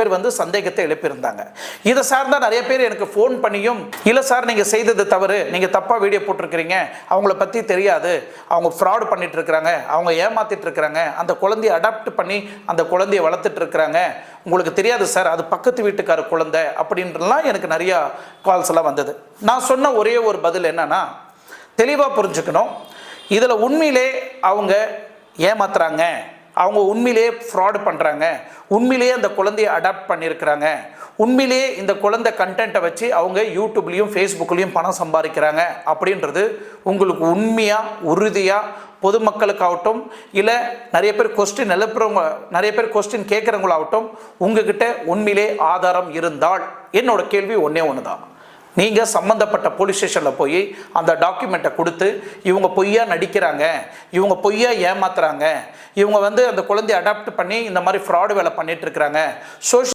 பேர் வந்து சந்தேகத்தை எழுப்பியிருந்தாங்க. இதை சார்ந்தா நிறைய பேர் எனக்கு ஃபோன் பண்ணியும் இல்லை சார் நீங்கள் செய்தது தவறு. நீங்கள் தப்பாக வீடியோ போட்டிருக்கிறீங்க. அவங்கள பற்றி தெரியாது. அவங்க ஃப்ராட் பண்ணிட்டு இருக்கிறாங்க அவங்க ஏமாத்திட்டு இருக்கிறாங்க அந்த குழந்தைய அடாப்ட் பண்ணி அந்த குழந்தைய வளர்த்துட்டு இருக்கிறாங்க உங்களுக்கு தெரியாது சார் அது பக்கத்து வீட்டுக்கார குழந்தை அப்படின்றலாம் எனக்கு நிறையா கால்ஸ் எல்லாம் வந்தது. நான் சொன்ன ஒரே ஒரு பதில் என்னன்னா தெளிவாக புரிஞ்சுக்கணும். இதில் உண்மையிலே அவங்க ஏமாத்துறாங்க. அவங்க உண்மையிலேயே ஃப்ராடு பண்ணுறாங்க உண்மையிலேயே அந்த குழந்தைய அடாப்ட் பண்ணியிருக்கிறாங்க உண்மையிலேயே இந்த குழந்தை கண்டென்ட்டை வச்சு அவங்க யூடியூப்லேயும் ஃபேஸ்புக்லேயும் பணம் சம்பாதிக்கிறாங்க. அப்படின்றது உங்களுக்கு உண்மையாக உறுதியாக பொதுமக்களுக்காகட்டும் இல்லை நிறைய பேர் கொஸ்டின் எழுப்புறவங்க நிறைய பேர் கொஸ்டின் கேட்குறவங்களாகட்டும் உங்ககிட்ட உண்மையிலே ஆதாரம் இருந்தால் என்னோட கேள்வி ஒன்றே ஒன்று தான் நீங்கள் சம்மந்தப்பட்ட போலீஸ் ஸ்டேஷனில் போய் அந்த டாக்குமெண்ட்டை கொடுத்து இவங்க பொய்யா நடிக்கிறாங்க இவங்க பொய்யா ஏமாத்துறாங்க இவங்க வந்து அந்த குழந்தைய அடாப்ட் பண்ணி இந்த மாதிரி ஃப்ராடு வேலை பண்ணிட்டு இருக்கிறாங்க. சோஷியல்